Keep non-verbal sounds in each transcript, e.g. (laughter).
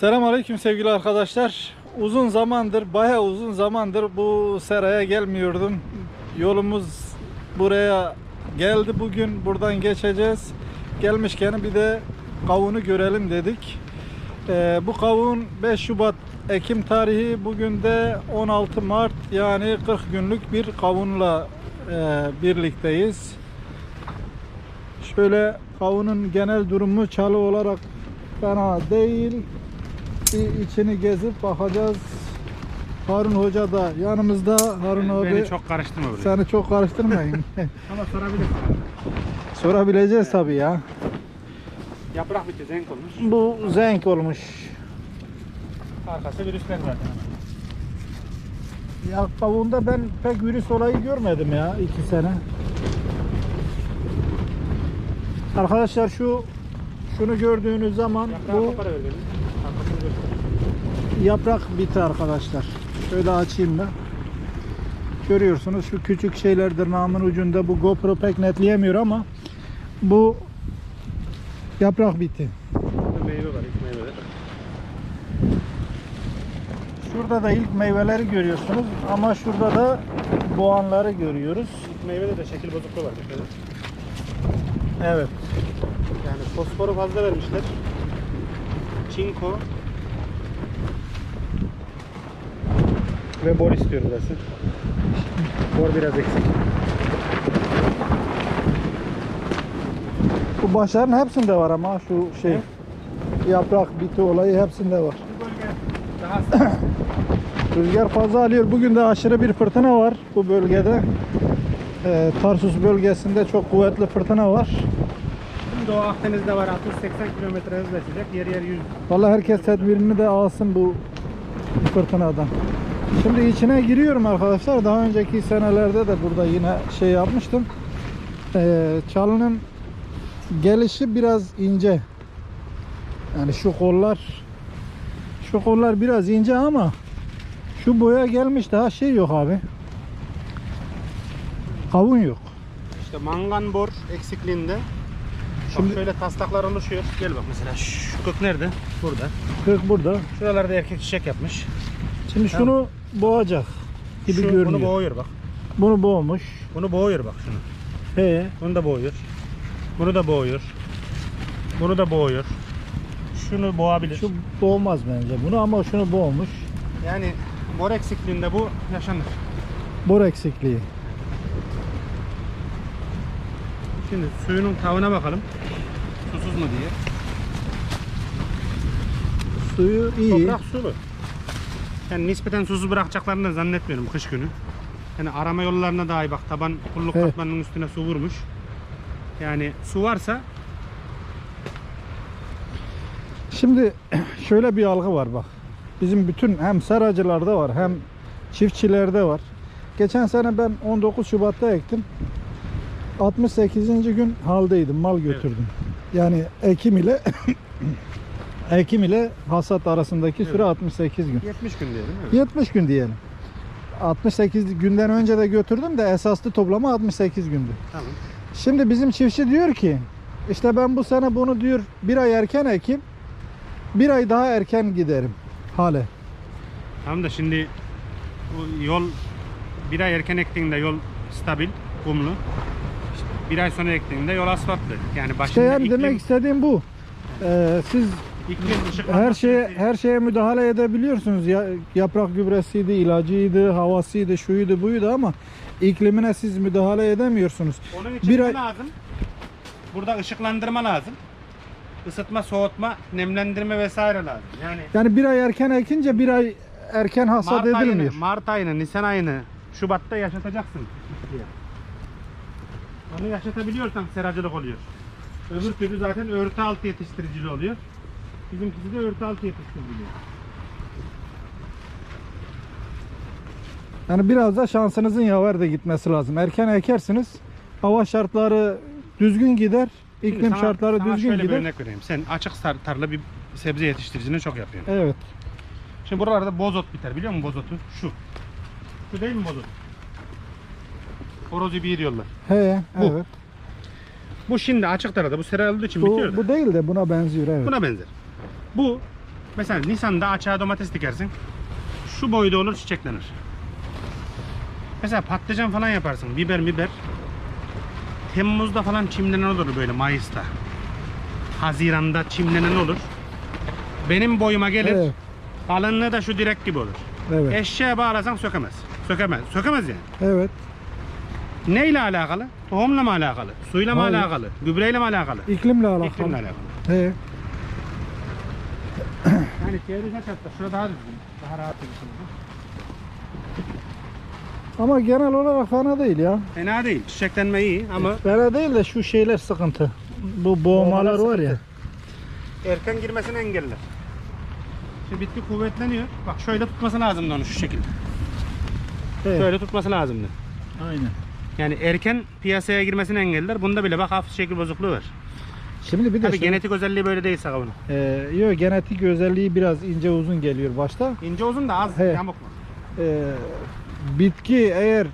Selamünaleyküm sevgili arkadaşlar. Uzun zamandır, bayağı uzun zamandır bu seraya gelmiyordum. Yolumuz buraya geldi bugün. Buradan geçeceğiz. Gelmişken bir de kavunu görelim dedik. Ee, bu kavun 5 Şubat Ekim tarihi bugün de 16 Mart yani 40 günlük bir kavunla e, birlikteyiz. Şöyle kavunun genel durumu çalı olarak fena değil. Bir içini gezip bakacağız. Harun Hoca da yanımızda. Harun abi Beni çok karıştırma buraya. seni çok karıştırmayın. (laughs) Ama sorabilirsin. Sorabileceğiz tabii ya. Yaprak bitti, zenk olmuş. Bu zenk olmuş. Arkası virüsler zaten. Ya kavunda ben pek virüs olayı görmedim ya iki sene. Arkadaşlar şu şunu gördüğünüz zaman Yaprağı bu yaprak biti arkadaşlar. Şöyle açayım da. Görüyorsunuz şu küçük şeylerdir namın ucunda bu GoPro pek netleyemiyor ama bu yaprak. Burada meyve var, ilk meyveler. Şurada da ilk meyveleri görüyorsunuz ama şurada da boğanları görüyoruz. İlk meyvede de şekil bozukluğu var. Evet. Yani fosforu fazla vermişler. Çinko. Ve bor istiyor burası. Bor biraz eksik. Bu başların hepsinde var ama şu şey Ne? yaprak biti olayı hepsinde var. (clears throat) Rüzgar fazla alıyor. Bugün de aşırı bir fırtına var bu bölgede. Ee, Tarsus bölgesinde çok kuvvetli fırtına var. Doğu Akdeniz'de var 60-80 kilometre hızla esecek. Yer yer 100. Vallahi herkes tedbirini de alsın bu fırtınadan. Şimdi içine giriyorum arkadaşlar. Daha önceki senelerde de burada yine şey yapmıştım. Ee, çalının gelişi biraz ince. Yani şu kollar şu kollar biraz ince ama şu boya gelmiş daha şey yok abi. Kavun yok. İşte mangan bor eksikliğinde Şimdi- Şimdi şöyle taslaklar oluşuyor. Gel bak mesela şu kök nerede? Burada. Kırk burada. Şuralarda erkek çiçek yapmış. Şimdi şunu boğacak gibi Şu, görünüyor. bunu boğuyor bak. bunu boğmuş. Bunu boğuyor bak şunu. He. Bunu da boğuyor. Bunu da boğuyor. Bunu da boğuyor. Şunu boğabilir. Şu boğmaz bence bunu ama şunu boğmuş. Yani bor eksikliğinde bu yaşanır. Bor eksikliği. Şimdi suyunun tavına bakalım. Susuz mu diye. Suyu iyi. Toprak sulu. Yani nispeten susuz bırakacaklarını da zannetmiyorum kış günü. Yani arama yollarına dahi bak taban kulluk Evet. katmanının üstüne su vurmuş. Yani su varsa Şimdi şöyle bir algı var bak. Bizim bütün hem seracılarda var hem çiftçilerde var. Geçen sene ben 19 Şubat'ta ektim. 68. gün haldeydim. Mal götürdüm. Yani ekim ile ekim ile hasat arasındaki süre Evet. 68 gün. 70 gün diyelim. mi? 70 gün diyelim. 68 günden önce de götürdüm de esaslı toplama 68 gündü. Tamam. Şimdi bizim çiftçi diyor ki işte ben bu sene bunu diyor bir ay erken ekim bir ay daha erken giderim hale. Tamam da şimdi bu yol bir ay erken ektiğinde yol stabil, kumlu. İşte bir ay sonra ektiğinde yol asfaltlı. Yani başında İşte yani iklim, demek istediğim bu. Ee, siz iklim her şeye her şeye müdahale edebiliyorsunuz. Ya, yaprak gübresiydi, ilacıydı, havasıydı, şuydu, buydu ama iklimine siz müdahale edemiyorsunuz. Onun için bir ne ay- lazım? Burada ışıklandırma lazım. Isıtma, soğutma, nemlendirme vesaire lazım. Yani Yani bir ay erken ekince bir ay erken hasat Mart ayını, edilmiyor. Mart ayını, Nisan ayını Şubat'ta yaşatacaksın. Onu yaşatabiliyorsan seracılık oluyor. Öbür türlü zaten örtü altı yetiştiriciliği oluyor. Bizimkisi de örtü altı yetiştiriciliği. Yani biraz da şansınızın yaver de gitmesi lazım. Erken ekersiniz. Hava şartları düzgün gider. İklim sana- şartları sana düzgün şöyle bir gider. örnek vereyim. Sen açık tar- tarla bir sebze yetiştiriciliğini çok yapıyorsun. Evet. Şimdi buralarda bozot biter biliyor musun bozotu? Şu. Şu değil mi bozot? Horozu bir diyorlar. He, Bu. evet. Bu şimdi açık tarlada bu sera olduğu için Bu, bitiyor da. bu değil de buna benziyor evet. Buna benzer. Bu Mesela Nisan'da açığa domates dikersin. Şu boyda olur çiçeklenir. Mesela patlıcan falan yaparsın. Biber biber. Temmuz'da falan çimlenen olur böyle Mayıs'ta. Haziran'da çimlenen olur. Benim boyuma gelir. Evet. Kalınlığı da şu direk gibi olur. Evet. Eşeğe bağlasan sökemez. Sökemez. Sökemez yani. Evet. Neyle alakalı? Tohumla mı alakalı? Suyla mı Hayır. alakalı? Gübreyle mi alakalı? İklimle alakalı. İklimle alakalı. He. Yani çevresine çattı. Şurada daha düzgün. Daha rahat bir şekilde. Ama genel olarak fena değil ya. Fena değil. Çiçeklenme iyi ama Fena değil de şu şeyler sıkıntı. Bu boğmalar var ya. erken girmesini engeller. Şimdi bitki kuvvetleniyor. Bak şöyle tutması lazımdı onu şu şekilde. Evet. Şöyle tutması lazımdı. Aynen. Yani erken piyasaya girmesini engeller. Bunda bile bak hafif şekil bozukluğu var. Şimdi bir de Tabii şey- genetik özelliği böyle değil sakavunun. Ee, yok genetik özelliği biraz ince uzun geliyor başta. İnce uzun da az He. yamuk mu? Ee, bitki eğer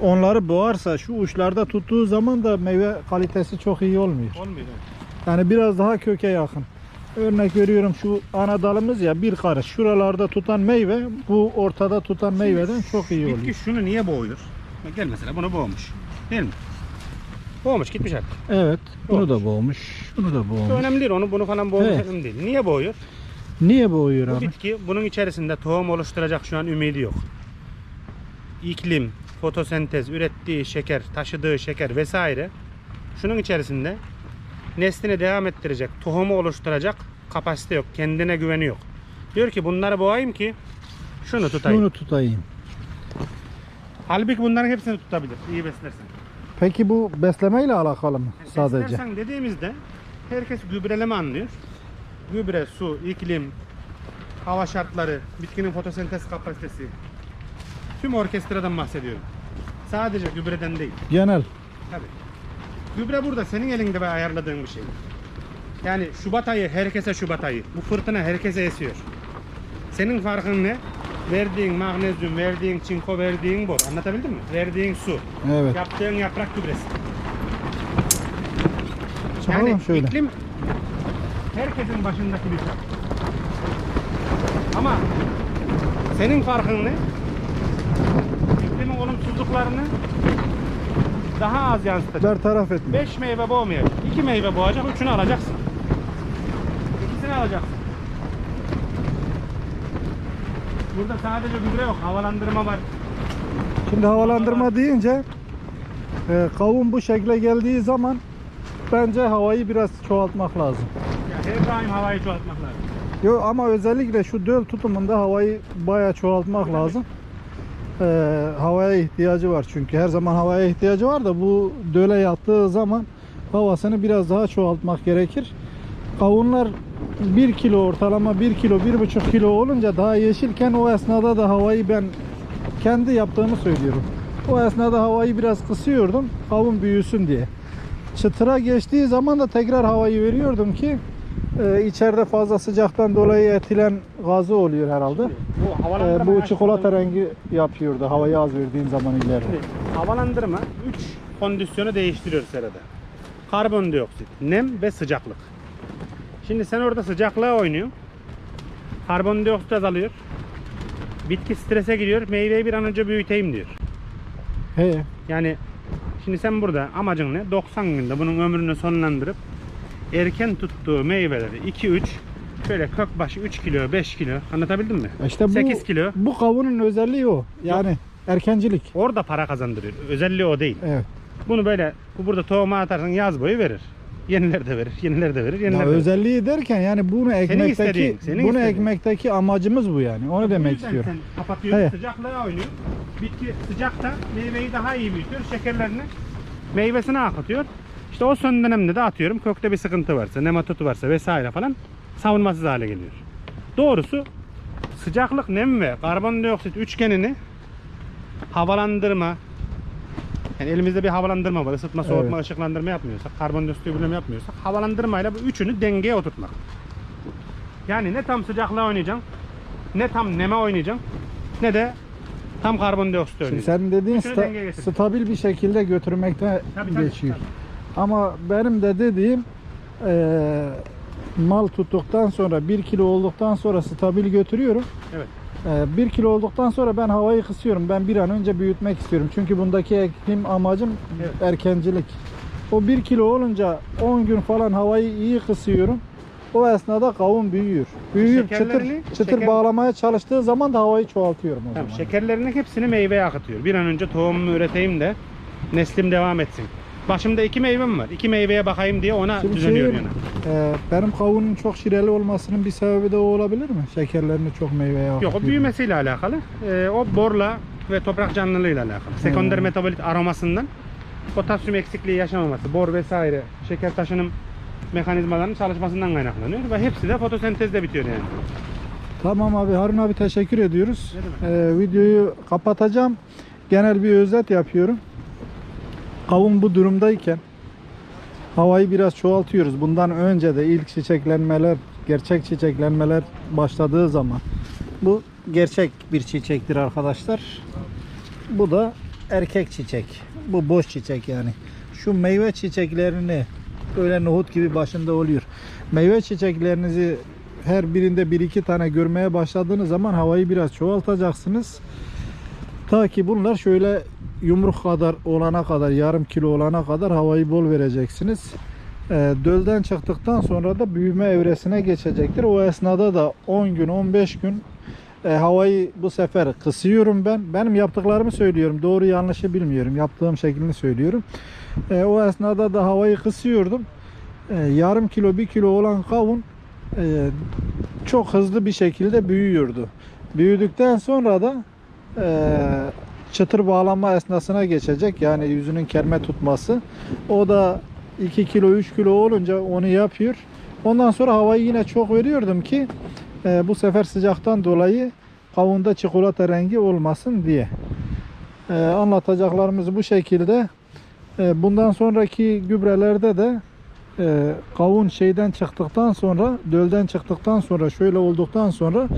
onları boğarsa şu uçlarda tuttuğu zaman da meyve kalitesi çok iyi olmuyor. Olmuyor. Yani biraz daha köke yakın. Örnek veriyorum şu ana dalımız ya bir karış. Şuralarda tutan meyve bu ortada tutan meyveden çok iyi Bitki oluyor. şunu niye boğuyor? Bak Gel mesela bunu boğmuş. Değil mi? Boğmuş gitmiş artık. Evet. Bunu Boğmuş. da boğmuş. Bunu da Bu boğmuş. önemli değil. Onu bunu falan boğmuş Evet. önemli değil. Niye boğuyor? Niye boğuyor Bu abi? bitki bunun içerisinde tohum oluşturacak şu an ümidi yok. İklim, fotosentez, ürettiği şeker, taşıdığı şeker vesaire şunun içerisinde neslini devam ettirecek, tohumu oluşturacak kapasite yok. Kendine güveni yok. Diyor ki bunları boğayım ki şunu tutayım. Bunu tutayım. Halbuki bunların hepsini tutabilir. iyi beslersen. Peki bu beslemeyle alakalı mı sadece? Beslersen dediğimizde herkes gübreleme anlıyor. Gübre, su, iklim, hava şartları, bitkinin fotosentez kapasitesi. Tüm orkestradan bahsediyorum. Sadece gübreden değil. Genel. Tabii. Gübre burada senin elinde ve ayarladığın bir şey. Yani Şubat ayı herkese Şubat ayı. Bu fırtına herkese esiyor. Senin farkın ne? Verdiğin magnezyum, verdiğin çinko, verdiğin bor. Anlatabildim mi? Verdiğin su. Evet. Yaptığın yaprak gübresi. Çalalım Yani şöyle. iklim herkesin başındaki bir şey. Ama senin farkın ne? İklimin olumsuzluklarını daha az yansıtacak. Bertaraf etme. 5 meyve boğmayacak. 2 meyve boğacak, üçünü alacaksın. İkisini alacaksın. Burada sadece gübre yok, havalandırma var. Şimdi havalandırma deyince e, kavun bu şekle geldiği zaman bence havayı biraz çoğaltmak lazım. Yani her daim havayı çoğaltmak lazım. Yo, ama özellikle şu döl tutumunda havayı bayağı çoğaltmak lazım. E, havaya ihtiyacı var çünkü her zaman havaya ihtiyacı var da bu döle yattığı zaman havasını biraz daha çoğaltmak gerekir. Kavunlar 1 kilo ortalama 1 kilo 1,5 kilo olunca daha yeşilken o esnada da havayı ben kendi yaptığımı söylüyorum. O esnada havayı biraz kısıyordum kavun büyüsün diye. Çıtıra geçtiği zaman da tekrar havayı veriyordum ki e, içeride fazla sıcaktan dolayı etilen gazı oluyor herhalde. Bu E, bu çikolata rengi yapıyordu havayı az verdiğin zaman ileri. Havalandırma 3 kondisyonu değiştiriyor serada. Karbondioksit, nem ve sıcaklık. Şimdi sen orada sıcaklığa oynuyorsun. Karbondioksit azalıyor. Bitki strese giriyor. Meyveyi bir an önce büyüteyim diyor. He. Yani şimdi sen burada amacın ne? 90 günde bunun ömrünü sonlandırıp erken tuttuğu meyveleri 2-3 şöyle kök başı 3 kilo 5 kilo anlatabildim mi? İşte bu 8 kilo. bu kavunun özelliği o. Yani erkencilik. Orada para kazandırıyor. Özelliği o değil. Evet. Bunu böyle bu burada tohuma atarsan yaz boyu verir. Yeniler de verir, yeniler de verir, Ya yeniler de verir. özelliği derken yani bunu ekmekteki istediğin, senin bunu istediğin. ekmekteki amacımız bu yani. Onu demek istiyorum. Sen kapatıyorsun, He. sıcaklığa oynuyor. Bitki sıcakta meyveyi daha iyi büyütüyor. Şekerlerini meyvesine akıtıyor. İşte o son dönemde de atıyorum kökte bir sıkıntı varsa, nematotu varsa vesaire falan savunmasız hale geliyor. Doğrusu sıcaklık, nem ve karbondioksit üçgenini havalandırma yani elimizde bir havalandırma var. Isıtma, soğutma, Evet. ışıklandırma yapmıyorsak, karbondioksit uygulama yapmıyorsak havalandırmayla bu üçünü dengeye oturtmak. Yani ne tam sıcaklığa oynayacaksın, ne tam neme oynayacaksın, ne de tam karbondioksit oynayacaksın. senin dediğin sta- stabil bir şekilde götürmekte Tabii, tabii, geçiyor. tabii. Ama benim de dediğim eee, mal tuttuktan sonra 1 kilo olduktan sonra stabil götürüyorum. Evet. 1 kilo olduktan sonra ben havayı kısıyorum. Ben bir an önce büyütmek istiyorum. Çünkü bundaki eklim amacım Evet. erkencilik. O 1 kilo olunca 10 gün falan havayı iyi kısıyorum. O esnada kavun büyüyor. Büyüyüp çıtır, çıtır şeker- bağlamaya çalıştığı zaman da havayı çoğaltıyorum o zaman. şekerlerinin hepsini meyveye akıtıyor. Bir an önce tohumumu üreteyim de neslim devam etsin. Başımda iki meyvem var. İki meyveye bakayım diye ona Şimdi düzeliyorum şey, yani. e, benim kavunun çok şireli olmasının bir sebebi de o olabilir mi? Şekerlerini çok meyveye Yok o büyümesiyle alakalı. Ee, o borla ve toprak canlılığıyla alakalı. Sekonder Hmm. metabolit aromasından potasyum eksikliği yaşamaması, bor vesaire, şeker taşınım mekanizmalarının çalışmasından kaynaklanıyor ve hepsi de fotosentezde bitiyor yani. Tamam abi Harun abi teşekkür ediyoruz. Ee, videoyu kapatacağım. Genel bir özet yapıyorum. Kavun bu durumdayken havayı biraz çoğaltıyoruz. Bundan önce de ilk çiçeklenmeler, gerçek çiçeklenmeler başladığı zaman bu gerçek bir çiçektir arkadaşlar. Bu da erkek çiçek. Bu boş çiçek yani. Şu meyve çiçeklerini öyle nohut gibi başında oluyor. Meyve çiçeklerinizi her birinde bir iki tane görmeye başladığınız zaman havayı biraz çoğaltacaksınız. Ta ki bunlar şöyle yumruk kadar olana kadar, yarım kilo olana kadar havayı bol vereceksiniz. Ee, dölden çıktıktan sonra da büyüme evresine geçecektir. O esnada da 10 gün, 15 gün e, havayı bu sefer kısıyorum ben. Benim yaptıklarımı söylüyorum. Doğru yanlışı bilmiyorum. Yaptığım şeklini söylüyorum. E, o esnada da havayı kısıyordum. E, yarım kilo, bir kilo olan kavun çok hızlı bir şekilde büyüyordu. Büyüdükten sonra da çıtır bağlanma esnasına geçecek. Yani yüzünün kerme tutması. O da 2 kilo 3 kilo olunca onu yapıyor. Ondan sonra havayı yine çok veriyordum ki e, bu sefer sıcaktan dolayı kavunda çikolata rengi olmasın diye. E, anlatacaklarımız bu şekilde. E, bundan sonraki gübrelerde de e, kavun şeyden çıktıktan sonra, dölden çıktıktan sonra, şöyle olduktan sonra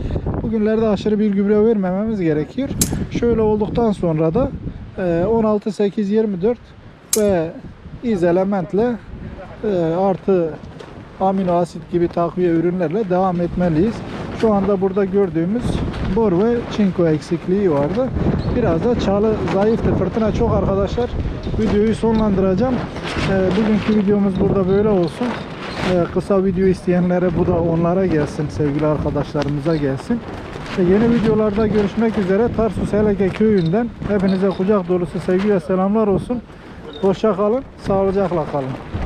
bugünlerde aşırı bir gübre vermememiz gerekiyor. Şöyle olduktan sonra da e, 16 8 24 ve iz elementle e, artı amino asit gibi takviye ürünlerle devam etmeliyiz. Şu anda burada gördüğümüz bor ve çinko eksikliği vardı. Biraz da çağlı zayıftı. Fırtına çok arkadaşlar. Videoyu sonlandıracağım. Ee, bugünkü videomuz burada böyle olsun. Ee, kısa video isteyenlere bu da onlara gelsin. Sevgili arkadaşlarımıza gelsin. Ee, yeni videolarda görüşmek üzere. Tarsus Heleke köyünden hepinize kucak dolusu sevgi ve selamlar olsun. Hoşça kalın. Sağlıcakla kalın.